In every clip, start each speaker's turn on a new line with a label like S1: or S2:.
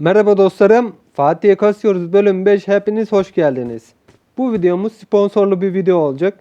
S1: Merhaba dostlarım. Fatih'e kasıyoruz bölüm 5. Hepiniz hoş geldiniz. Bu videomuz sponsorlu bir video olacak.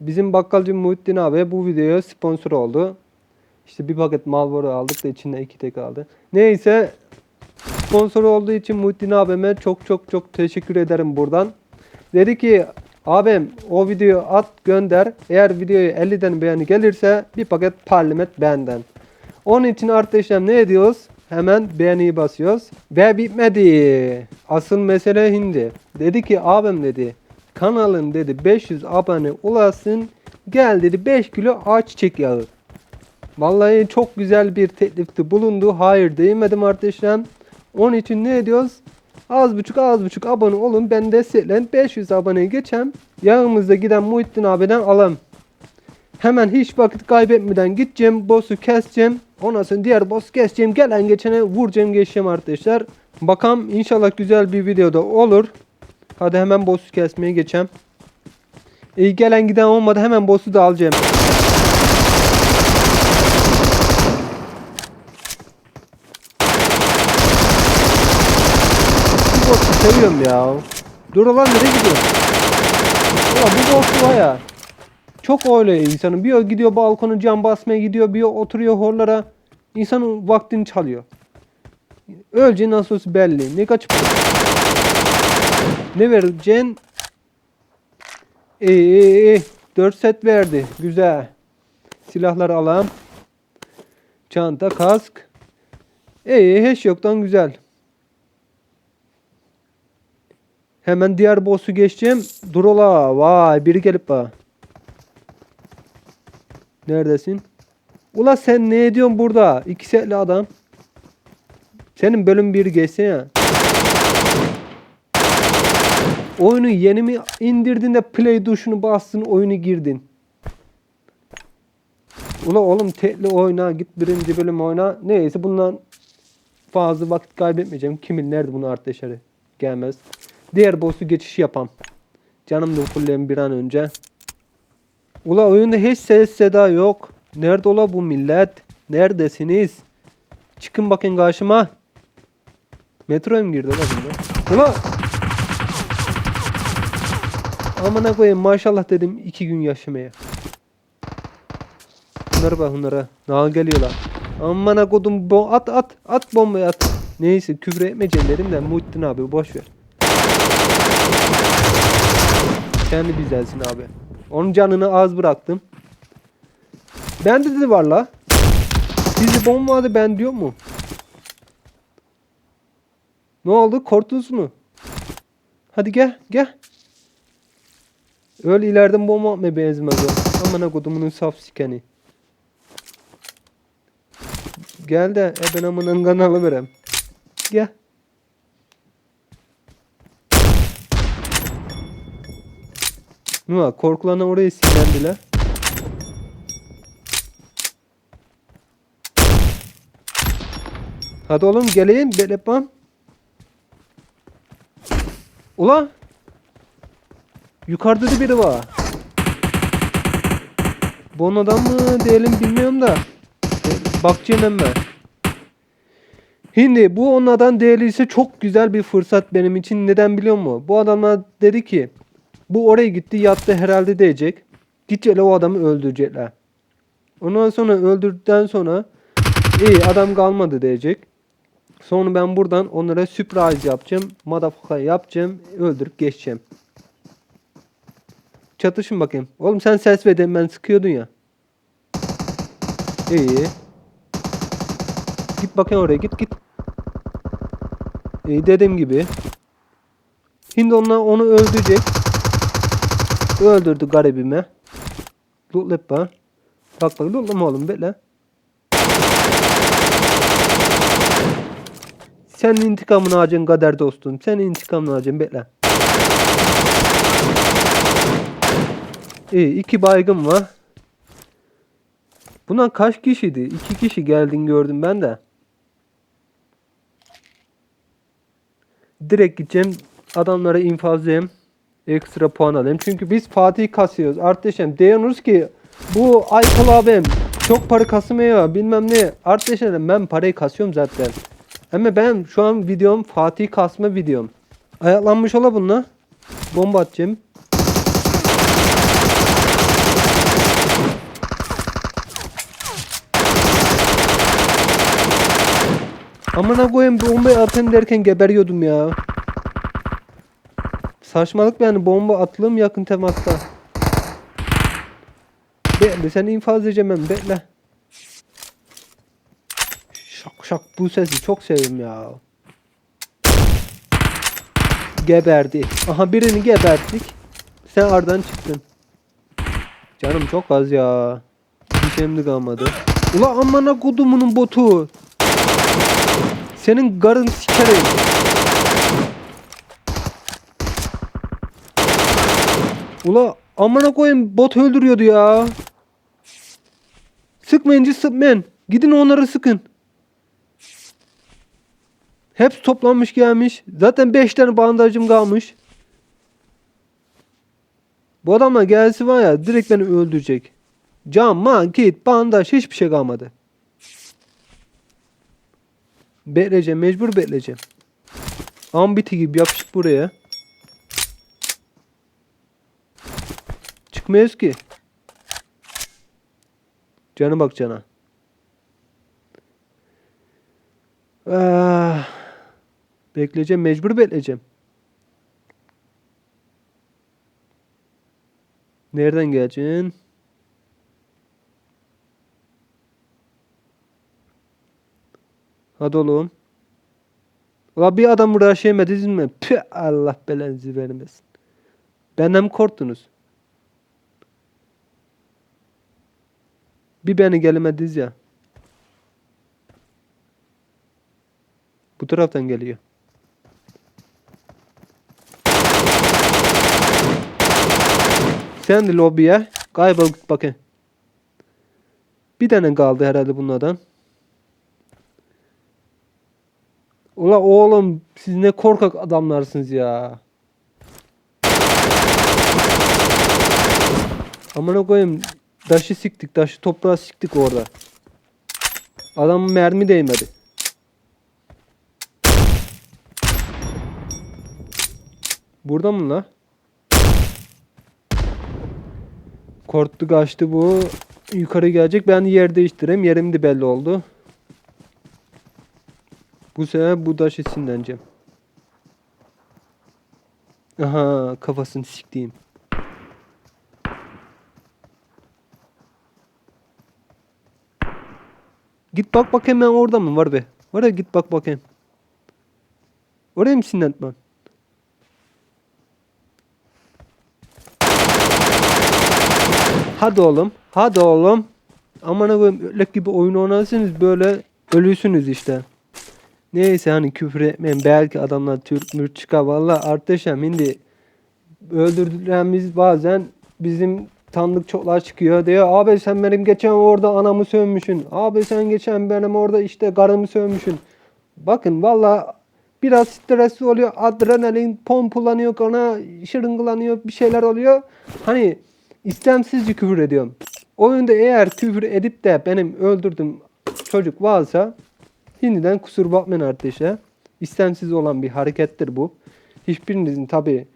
S1: Bizim bakkalcı Muhittin abi bu videoya sponsor oldu. İşte bir paket Marlboro aldık da içinde iki tek aldı. Neyse sponsor olduğu için Muhittin abime çok çok çok teşekkür ederim buradan. Dedi ki abim o videoyu at gönder. Eğer videoya 50'den beğeni gelirse bir paket parlament benden. Onun için arkadaşlar ne ediyoruz? Hemen beğeniyi basıyoruz. Ve bitmedi. Asıl mesele hindi. Dedi ki abim dedi. Kanalın dedi 500 abone ulaşsın. Gel dedi 5 kilo ayçiçek yağı. Vallahi çok güzel bir teklifte bulundu. Hayır diyemedim arkadaşlar. Onun için ne ediyoruz? Az buçuk az buçuk abone olun. Ben desteklen 500 aboneye geçem. Yağımızda giden Muhittin abiden alalım. Hemen hiç vakit kaybetmeden gideceğim. Boss'u keseceğim. Ondan diğer boss keseceğim. Gelen geçene vuracağım geçeceğim arkadaşlar. Bakalım inşallah güzel bir videoda olur. Hadi hemen boss'u kesmeye geçeceğim. İyi gelen giden olmadı. Hemen boss'u da alacağım. Bu boss'u seviyorum ya. Dur lan nereye gidiyorsun? Ulan bu boss var ya. Çok öyle insanın. Bir gidiyor balkonu cam basmaya gidiyor. Bir oturuyor horlara. İnsanın vaktini çalıyor. Ölce nasıl olsa belli. Ne kaçıp Ne vereceksin? İyi. 4 set verdi. Güzel. Silahları alalım. Çanta, kask. İyi hiç yoktan güzel. Hemen diğer boss'u geçeceğim. Dur ola. Vay biri gelip bak. Neredesin? Ula sen ne ediyorsun burada? İki setli adam. Senin bölüm bir geçse ya. Oyunu yeni mi indirdin de play tuşunu bastın oyunu girdin. Ula oğlum tekli oyna git birinci bölüm oyna. Neyse bundan fazla vakit kaybetmeyeceğim. Kimin nerede bunu arkadaşları gelmez. Diğer boss'u geçiş yapam. Canım da fulleyim bir an önce. Ula oyunda hiç ses seda yok. Nerede ola bu millet? Neredesiniz? Çıkın bakın karşıma. Metroya mı girdi ola bunda? Ula! Amına koyayım maşallah dedim iki gün yaşamaya. Bunlara bak bunlara. Nağa geliyorlar. Amına kodum bo at at at bombayı at. Neyse küfür etmeyeceğim dedim de Muhittin abi boş ver. Kendi güzelsin abi. Onun canını az bıraktım. Bende de var la. Sizi bomba vardı ben diyor mu? Ne oldu? Korktunuz mu? Hadi gel gel. Öyle ileriden bomba atmaya benzemez o. Amına kodumunun saf sikeni. Gel de e ben amının kanalı verem. Gel. Ne var? Korkularına oraya sinirlendiler. Hadi oğlum geleyim belepam. Ula. Yukarıda da biri var. Adam mı diyelim bilmiyorum da. Bakacağım hemen. Şimdi bu onun adam değerliyse çok güzel bir fırsat benim için. Neden biliyor musun? Bu adamlar dedi ki bu oraya gitti yattı herhalde diyecek. Gidecekler o adamı öldürecekler. Ondan sonra öldürdükten sonra iyi adam kalmadı diyecek. Sonra ben buradan onlara sürpriz yapacağım. Motherfucker yapacağım. Öldürüp geçeceğim. Çatışın bakayım. Oğlum sen ses ver ben sıkıyordun ya. İyi. Git bakayım oraya git git. İyi dediğim gibi. Şimdi onlar onu öldürecek. Öldürdü garibime. Loot bak. Bak bak lootlama oğlum bekle. Senin intikamını alacaksın kader dostum. Senin intikamını alacaksın bekle. İyi iki baygın var. Bundan kaç kişiydi? İki kişi geldin gördüm ben de. Direkt gideceğim. Adamlara infazlayayım. Ekstra puan alayım. Çünkü biz Fatih kasıyoruz. Arkadaşlar diyorsunuz ki bu Aykul abim çok para kasmıyor bilmem ne. Arkadaşlar ben parayı kasıyorum zaten. Ama ben şu an videom Fatih kasma videom. Ayaklanmış ola bununla. Bomba atacağım. Amına koyayım bombayı atayım derken geberiyordum ya. Saçmalık yani bomba atılım yakın temasta. Bekle seni infaz edeceğim ben bekle. Şak şak bu sesi çok sevdim ya. Geberdi. Aha birini geberttik. Sen aradan çıktın. Canım çok az ya. Bir şeyim de kalmadı. Ula amına kodumunun botu. Senin garın sikerim. Ula amına koyayım bot öldürüyordu ya. Sıkmayınca sıkmayın. Gidin onları sıkın. Hepsi toplanmış gelmiş. Zaten 5 tane bandajım kalmış. Bu adamla gelsi var ya direkt beni öldürecek. Cam, man, kit, bandaj hiçbir şey kalmadı. Bekleyeceğim. Mecbur bekleyeceğim. Ambiti gibi yapışık buraya. Çıkmayız ki. Cana bak cana. Ah. Bekleyeceğim. Mecbur bekleyeceğim. Nereden geleceksin? Hadi oğlum. Ula bir adam buraya şey yemediniz mi? Püh, Allah belanızı vermesin. Benden mi korktunuz? Bir beni gelemediniz ya. Bu taraftan geliyor. Sen de lobiye kaybol git bakayım. Bir tane kaldı herhalde bunlardan. Ula oğlum siz ne korkak adamlarsınız ya. Amına koyayım taşı siktik taşı toprağa siktik orada. Adam mermi değmedi. Burada mı la? Korktu kaçtı bu. Yukarı gelecek. Ben yer değiştireyim. Yerim de belli oldu. Bu sefer bu taşı sinirleneceğim. Aha kafasını siktiğim. Git bak bakayım ben orada mı var be. Var ya git bak bakayım. Oraya mı sinirlenmen? Hadi oğlum. Hadi oğlum. Aman koyayım öyle gibi oyun oynarsanız böyle ölüsünüz işte. Neyse hani küfür etmeyin. Belki adamlar Türk çıkar. Valla arkadaşım şimdi öldürdüklerimiz bazen bizim tanıdık çoklar çıkıyor. Diyor abi sen benim geçen orada anamı sövmüşsün. Abi sen geçen benim orada işte karımı sövmüşsün. Bakın valla biraz stresli oluyor. Adrenalin pompulanıyor kana şırıngılanıyor bir şeyler oluyor. Hani istemsizce küfür ediyorum. Oyunda eğer küfür edip de benim öldürdüğüm çocuk varsa Şimdiden kusur bakmayın arkadaşlar. İstemsiz olan bir harekettir bu. Hiçbirinizin tabi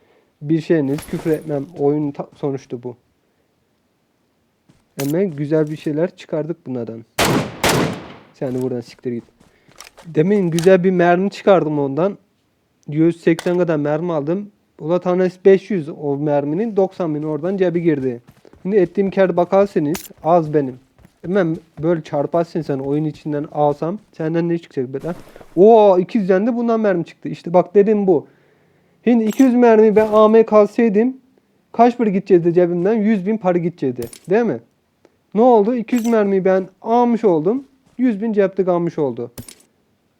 S1: bir şeyiniz küfür etmem oyun sonuçta bu. Hemen güzel bir şeyler çıkardık bunlardan. Sen de buradan siktir git. Demin güzel bir mermi çıkardım ondan. 180 kadar mermi aldım. Ula tanesi 500 o merminin 90 bin oradan cebi girdi. Şimdi ettiğim kar bakarsanız az benim. Hemen böyle çarparsın sen oyun içinden alsam senden ne çıkacak bedel? Oo 200'den de bundan mermi çıktı. İşte bak dedim bu. Şimdi 200 mermi ben AM'ye kalsaydım kaç para gidecekti cebimden? 100 bin para gidecekti. Değil mi? Ne oldu? 200 mermiyi ben almış oldum. 100 bin cepte kalmış oldu.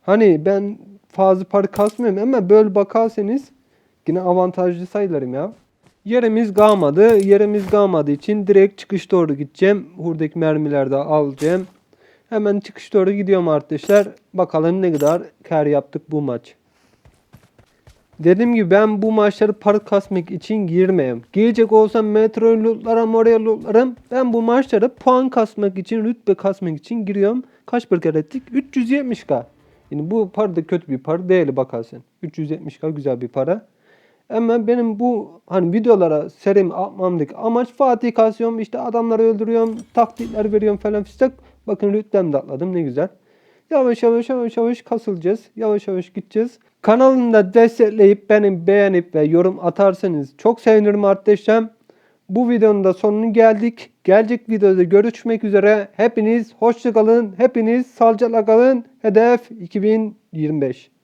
S1: Hani ben fazla para kasmıyorum ama böyle bakarsanız yine avantajlı sayılırım ya. Yerimiz kalmadı. Yerimiz kalmadığı için direkt çıkış doğru gideceğim. Buradaki mermileri de alacağım. Hemen çıkış doğru gidiyorum arkadaşlar. Bakalım ne kadar kar yaptık bu maç. Dediğim gibi ben bu maçları para kasmak için girmeyeyim. Gelecek olsam metro lootlarım oraya lootlarım. Ben bu maçları puan kasmak için, rütbe kasmak için giriyorum. Kaç bir kere ettik? 370k. Yani bu para da kötü bir para değil bakarsın. 370k güzel bir para. Ama benim bu hani videolara serim atmamdaki amaç Fatih kasıyorum işte adamları öldürüyorum taktikler veriyorum falan fistak. Bakın rütbem de atladım ne güzel. Yavaş yavaş yavaş yavaş kasılacağız. Yavaş yavaş gideceğiz. Kanalını da destekleyip benim beğenip ve yorum atarsanız çok sevinirim arkadaşlar. Bu videonun da sonuna geldik. Gelecek videoda görüşmek üzere. Hepiniz hoşça kalın. Hepiniz sağlıcakla kalın. Hedef 2025.